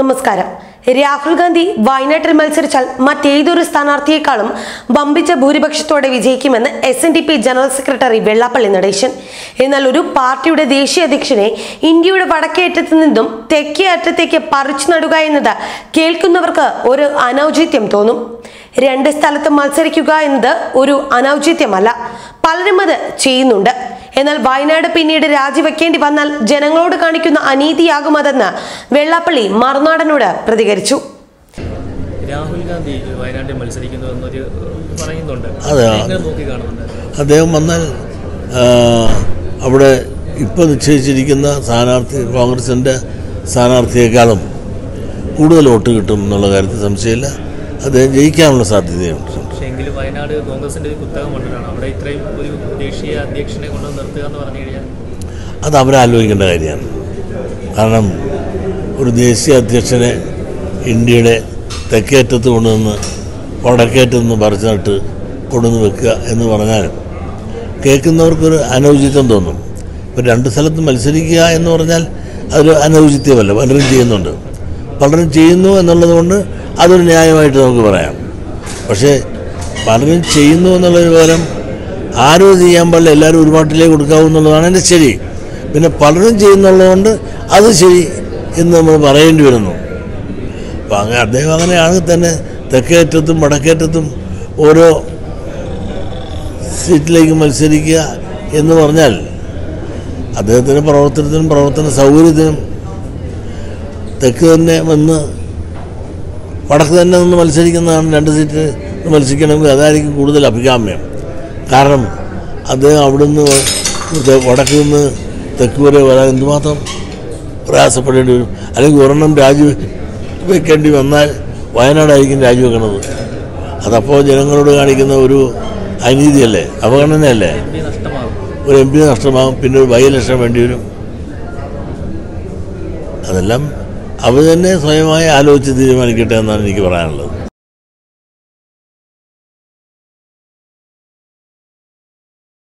നമസ്കാരം. രാഹുൽ ഗാന്ധി വയനാട്ടിൽ മത്സരിച്ചാൽ മറ്റേതൊരു സ്ഥാനാർത്ഥിയെക്കാളും വമ്പിച്ച ഭൂരിപക്ഷത്തോടെ വിജയിക്കുമെന്ന് S N D P general secretary Vellappally Natesan. എന്നാൽ ഒരു പാർട്ടിയുടെ ദേശീയ അധ്യക്ഷനെ ഇന്ത്യയുടെ വടക്കേ അറ്റത്തു നിന്നും തെക്കേ അറ്റത്തേക്ക് പറിച്ചു നടുക എന്നത് കേൾക്കുന്നവർക്ക് ഒരു അനൗചിത്യം തോന്നും. രണ്ട് സ്ഥലത്ത് മത്സരിക്കുക എന്നത് ഒരു അനൗചിത്യമല്ല. പലരും അത് ചെയ്യുന്നുണ്ട്. എന്നാൽ വയനാട് പിന്നീട് രാജിവെക്കേണ്ടി വന്നാൽ ജനങ്ങളോട് കാണിക്കുന്ന അനീതിയാകും അതെന്ന് വെള്ളാപ്പള്ളി മറുനാടനോട് പ്രതികരിച്ചു. രാഹുൽ ഗാന്ധി വയനാട്ടിൽ മത്സരിക്കുന്നതെന്നൊരു പറയുന്നുണ്ട്. അതെ. നോക്കി കാണുന്നുണ്ട്? അദ്ദേഹം വന്നാൽ അവിടെ ഇപ്പോൾ നിശ്ചയിച്ചിരിക്കുന്ന സ്ഥാനാർത്ഥി കോൺഗ്രസിന്റെ സ്ഥാനാർത്ഥിയേക്കാളും കൂടുതൽ വോട്ട് കിട്ടും എന്നുള്ള കാര്യത്തിൽ സംശയമില്ല. അദ്ദേഹം ജയിക്കാനുള്ള സാധ്യതയുണ്ട്. പക്ഷേ എങ്കിലും വയനാട് കോൺഗ്രസിന്റെ ഒരു കുത്തക മണ്ഡലമാണ് അവിടെ ഇത്രയും ഒരു ദേശീയ അധ്യക്ഷനെ കൊണ്ട് നിർത്തുക എന്ന് പറഞ്ഞു കഴിഞ്ഞാൽ അത് അവരാലോചിക്കേണ്ട കാര്യമാണ്. കാരണം ഒരു ദേശീയ അധ്യക്ഷനെ ഇന്ത്യയുടെ തെക്കേറ്റത്ത് കൊണ്ടുവന്ന് വടക്കേറ്റത്ത് നിന്ന് പറിച്ചിട്ട് കൊണ്ടുവന്ന് വെക്കുക എന്ന് പറഞ്ഞാൽ കേൾക്കുന്നവർക്കൊരു അനൗചിത്വം തോന്നും. ഇപ്പോൾ രണ്ട് സ്ഥലത്ത് മത്സരിക്കുക എന്ന് പറഞ്ഞാൽ അതൊരു അനൗചിത്യമല്ല. പലരും ചെയ്യുന്നുണ്ട്. പലരും ചെയ്യുന്നു എന്നുള്ളത് കൊണ്ട് അതൊരു ന്യായമായിട്ട് നമുക്ക് പറയാം. പക്ഷേ പലരും ചെയ്യുന്നു എന്നുള്ളതിന് പകരം ആരും ചെയ്യാൻ പാടില്ല. എല്ലാവരും ഒരു പാട്ടിലേക്ക് കൊടുക്കാവൂ എന്നുള്ളതാണ് എന്റെ ശരി. പിന്നെ പലരും ചെയ്യുന്നുള്ളതുകൊണ്ട് അത് ശരി എന്ന് നമ്മൾ പറയേണ്ടി വരുന്നു. അപ്പം അങ്ങനെ അദ്ദേഹം അങ്ങനെയാണെങ്കിൽ തന്നെ തെക്കേറ്റത്തും വടക്കേറ്റത്തും ഓരോ സീറ്റിലേക്ക് മത്സരിക്കുക എന്ന് പറഞ്ഞാൽ അദ്ദേഹത്തിന്റെ പ്രവർത്തനത്തിനും പ്രവർത്തന സൗകര്യത്തിനും തെക്ക് തന്നെ വന്ന് വടക്ക് തന്നെ നിന്ന് മത്സരിക്കുന്നതാണ് രണ്ട് സീറ്റ് മത്സരിക്കണമെങ്കിൽ അതായിരിക്കും കൂടുതൽ അഭികാമ്യം. കാരണം അദ്ദേഹം അവിടുന്ന് വടക്ക് നിന്ന് തെക്ക് വരെ വരാൻ എന്തുമാത്രം പ്രയാസപ്പെടേണ്ടി വരും. അല്ലെങ്കിൽ ഒരെണ്ണം രാജി വെക്കേണ്ടി വന്നാൽ വയനാടായിരിക്കും രാജിവെക്കണത് അതപ്പോൾ ജനങ്ങളോട് കാണിക്കുന്ന ഒരു അനീതിയല്ലേ? അവഗണനയല്ലേ? ഒരു എം പി നഷ്ടമാകും. പിന്നെ ഒരു ബൈ വേണ്ടി വരും. അതെല്ലാം അവർ തന്നെ സ്വയമായി ആലോചിച്ച് തീരുമാനിക്കട്ടെ എന്നാണ് എനിക്ക് പറയാനുള്ളത്.